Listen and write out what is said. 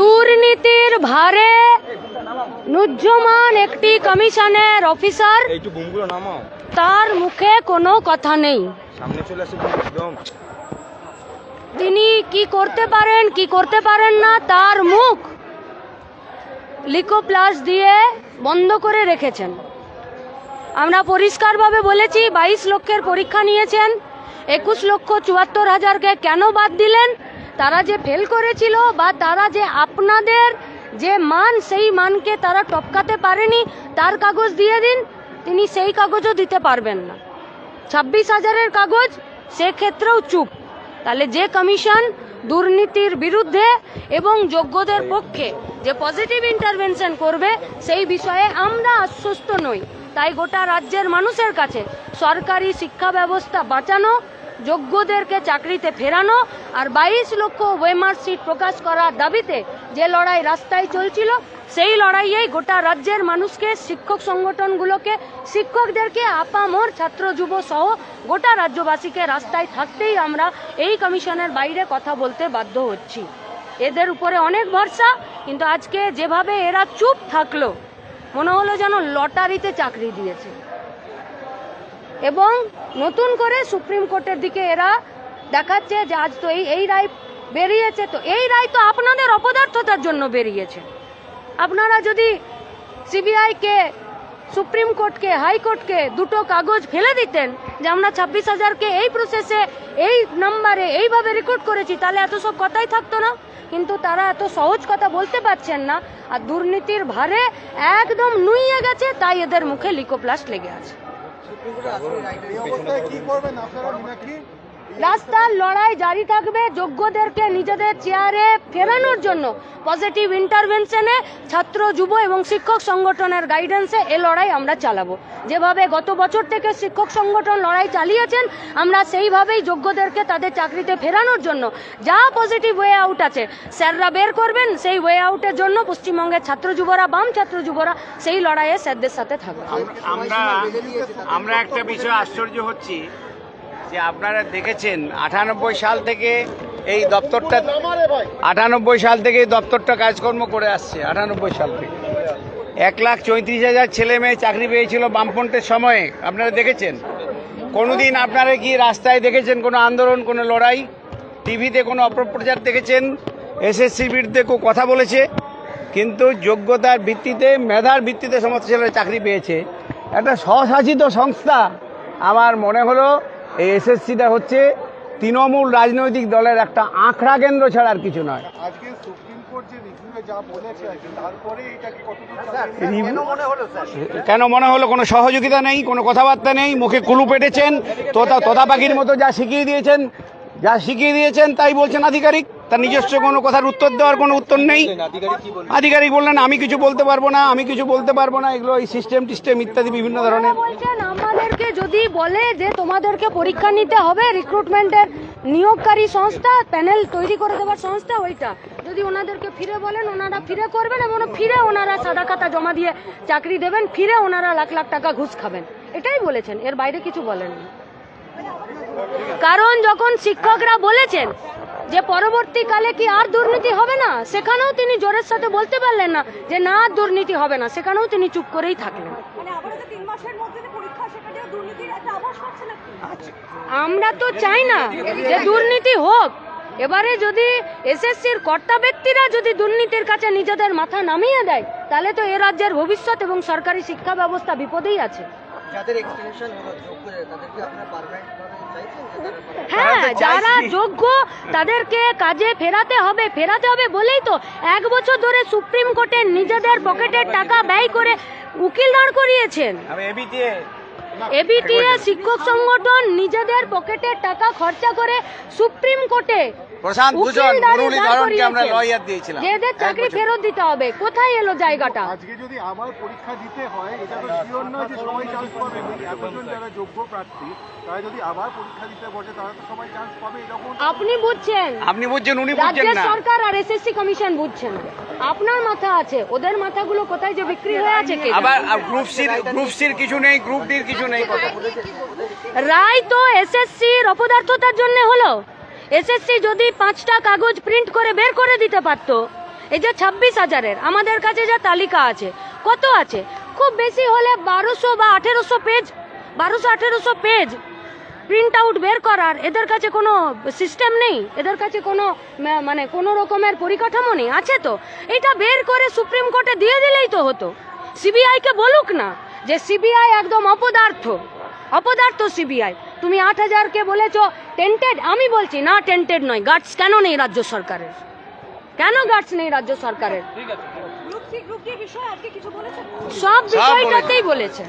দুর্নীতির ভারে নুজ্জমান একটি কমিশনের অফিসার। তার মুখে কোনো কথা নেই। তিনি কি করতে পারেন কি করতে পারেন না তার মুখ লিকোপ্লাস দিয়ে বন্ধ করে রেখেছেন। আমরা পরিষ্কারভাবে বলেছি বাইশ লক্ষের পরীক্ষা নিয়েছেন একুশ লক্ষ চুয়াত্তর হাজারকে কেন বাদ দিলেন? তারা যে ফেল করেছিল বা তারা যে আপনাদের যে মান, সেই মানকে তারা টপকাতে পারেনি, তার কাগজ দিয়ে দিন, তিনি সেই কাগজও দিতে পারবেন না। ছাব্বিশ হাজারের কাগজ সেক্ষেত্রেও চুপ। তাহলে যে কমিশন দুর্নীতির বিরুদ্ধে এবং যোগ্যদের পক্ষে যে পজিটিভ ইন্টারভেনশন করবে, সেই বিষয়ে আমরা আশ্বস্ত নই। তাই গোটা রাজ্যের মানুষের কাছে সরকারি শিক্ষা ব্যবস্থা বাঁচানো যোগ্যদেরকে চাকরিতে ফেরানো আর বাইশ লক্ষ ওয়েমার সিট প্রকাশ করার দাবিতে যে লড়াই রাস্তায় চলছিল, সেই লড়াইয়েই গোটা রাজ্যের মানুষকে, শিক্ষক সংগঠনগুলোকে, শিক্ষকদেরকে, আপামর ছাত্র যুব সহ গোটা রাজ্যবাসীকে রাস্তায় থাকতেই আমরা এই কমিশনের বাইরে কথা বলতে বাধ্য হচ্ছি। এদের উপরে অনেক ভরসা, কিন্তু আজকে যেভাবে এরা চুপ থাকল, মনে হলো যেন লটারিতে চাকরি দিয়েছে। এবং নতুন করে সুপ্রিম কোর্টের দিকে এরা দেখাচ্ছে যে আজ তো এই এই রায় বেরিয়েছে। তো এই রায় তো আপনাদের অপদার্থতার জন্য বেরিয়েছে। আপনারা যদি সিবিআইকে, সুপ্রিম কোর্টকে, হাইকোর্টকে দুটো কাগজ ফেলে দিতেন যে আমরা ছাব্বিশ হাজারকে এই প্রসেসে এই নাম্বারে এইভাবে রেকর্ড করেছি, তাহলে এত সব কথাই থাকতো না। কিন্তু তারা এত সহজ কথা বলতে পারছেন না। আর দুর্নীতির ভারে একদম নুইয়ে গেছে, তাই এদের মুখে লিকোপ্লাস্ট লেগে আছে। এই অবস্থায় কি করবেন আপনারা মীনাক্ষী? রাস্তার লড়াই জারি থাকবে যোগ্যদেরকে নিজেদের চেয়ারে ফেরানোর জন্য। পজিটিভ ইন্টারভেনশনে ছাত্র, যুব এবং শিক্ষক সংগঠনের গাইডেন্সে এ লড়াই আমরা চালাবো। যেভাবে গত বছর থেকে শিক্ষক সংগঠন লড়াই চালিয়েছেন, আমরা সেইভাবেই যোগ্যদেরকে তাদের চাকরিতে ফেরানোর জন্য যা পজিটিভ ওয়ে আউট আছে, স্যাররা বের করবেন, সেই ওয়ে আউটের জন্য পশ্চিমবঙ্গের ছাত্র যুবরা, বাম ছাত্র যুবরা সেই লড়াইয়ে স্যারদের সাথে থাকবে। আমরা আমরা একটা বিষয় আশ্চর্য হচ্ছি। যে আপনারা দেখেছেন আটানব্বই সাল থেকে এই দপ্তরটা আটানব্বই সাল থেকে এই দপ্তরটা কাজকর্ম করে আসছে আটানব্বই সাল থেকে। এক লাখ চৌত্রিশ হাজার ছেলে মেয়ে চাকরি পেয়েছিল বামফ্রন্টের সময়ে আপনারা দেখেছেন? কোনোদিন আপনারা কি রাস্তায় দেখেছেন কোনো আন্দোলন কোনো লড়াই? টিভিতে কোনো অপপ্রচার দেখেছেন? এসএসসির বিরুদ্ধে কেউ কথা বলেছে? কিন্তু যোগ্যতার ভিত্তিতে মেধার ভিত্তিতে সমস্ত ছেলেরা চাকরি পেয়েছে। একটা স্বশাসিত সংস্থা আমার মনে হলো এই এসএসসিটা হচ্ছে তৃণমূল রাজনৈতিক দলের একটা আঁকড়া কেন্দ্র ছাড়া আর কিছু নয়। আজকে সুপ্রিম কোর্ট যে রিভিউয়ে যা বলেছে আর কি তারপরে এটাকে কতদূর রিভিউ- কেন মনে হলো কোনো সহযোগিতা নেই কোনো কথাবার্তা নেই মুখে কুলু পেটেছেন তথা তোতা পাখির মতো যা শিখিয়ে দিয়েছেন যা শিখিয়ে দিয়েছেন তাই বলছেন আধিকারিক। তার নিজস্ব কোনো কথার উত্তর দেওয়ার কোনো উত্তর নেই। আধিকারিক বললেন আমি কিছু বলতে পারব না আমি কিছু বলতে পারব না। এগুলো এই সিস্টেম টিস্টেম ইত্যাদি বিভিন্ন ধরনের আমাদেরকে যদি বলে যে তোমাদেরকে পরীক্ষা নিতে হবে রিক্রুটমেন্টের নিয়োগকারী সংস্থা প্যানেল তৈরি করে দেওয়ার সংস্থা ওইটা। যদি ওনাদেরকে ফিরে বলেন ওনারা ফিরে করবেন এবং ফিরে ওনারা সাদা খাতা জমা দিয়ে চাকরি দেবেন ফিরে ওনারা লাখ লাখ টাকা ঘুষ খাবেন। এটাই বলেছেন এর বাইরে কিছু বলেননি। কারণ যখন শিক্ষকরা বলেছেন যে পরবর্তীকালে কি আর দুর্নীতি হবে না? সেখানেও তিনি জোরের সাথে বলতে পারলেন না যে না আর দুর্নীতি হবে না। সেখানেও তিনি চুপ করেই থাকলেন। মানে আমরা তো চাই না যে দুর্নীতি হোক। এবারে যদি এসএসসির কর্তা ব্যক্তিরা যদি দুর্নীতির কাছে নিজেদের মাথা নামিয়ে দেয় তাহলে তো এ রাজ্যের ভবিষ্যৎ এবং সরকারি শিক্ষা ব্যবস্থা বিপদেই আছে। যাদের এক্সটেনশন হলো যোগ্য তাদেরকে আপনারা পারমানেন্ট ভাবে চাইছেন যে তারা হ্যাঁ। যারা যোগ্য তাদেরকে কাজে ফেরাতে হবে ফেরাতে হবে বলেই তো এক বছর ধরে সুপ্রিম কোর্টের নিজেদের পকেটের টাকা ব্যয় করে উকিল দাঁড় করিয়েছেন আমি এবিটিএ শিক্ষক সংগঠন নিজেদের পকেটের টাকা খরচা করে সুপ্রিম কোর্টে প্রশান্ত ভূষণ মুরলী ধরনকে আমরা লয়ার দিয়েছিলাম। যে এদের চাকরি ফেরত দিতে হবে। কোথায় এলো জায়গাটা? আজকে যদি আবার পরীক্ষা দিতে হয় এটা তো শিওর নয় যে সবাই চান্স পাবে। এতজন যারা যোগ্য প্রার্থী তারা যদি আবার পরীক্ষা দিতে বসে তারা তো সবাই চান্স পাবে এরকম আপনি বুঝছেন। আপনি বুঝছেন উনি বুঝছেন না। সরকার আর এসএসসি কমিশন বুঝছেন। আপনার মাথা আছে ওদের মাথাগুলো কোথায় যে বিক্রি হয়ে আছে কে আবার? গ্রুপ সির গ্রুপ সির কিছু নেই গ্রুপ ডির কিছু নেই রায় তো এসএসসির অপদার্থতার জন্য হলো। এসএসসি যদি পাঁচটা কাগজ প্রিন্ট করে বের করে দিতে পারতো এই যে ছাব্বিশ হাজারের আমাদের কাছে যা তালিকা আছে কত আছে? খুব বেশি হলে বারোশো বা আঠেরোশো পেজ বারোশো আঠেরোশো পেজ প্রিন্ট আউট বের করার এদের কাছে কোনো সিস্টেম নেই। এদের কাছে কোনো মানে কোনো রকমের পরিকাঠামো নেই। আছে তো? এটা বের করে সুপ্রিম কোর্টে দিয়ে দিলেই তো হতো। সিবিআইকে বলুক না যে সিবিআই একদম অপদার্থ। অপদার্থ সিবিআই তুমি আট হাজারকে বলেছ টেন্টেড আমি বলছি না টেন্টেড নয়। গার্ডস কেন নেই রাজ্য সরকারের? কেন গার্ডস নেই রাজ্য সরকারের? সব বিষয়টাতেই বলেছে।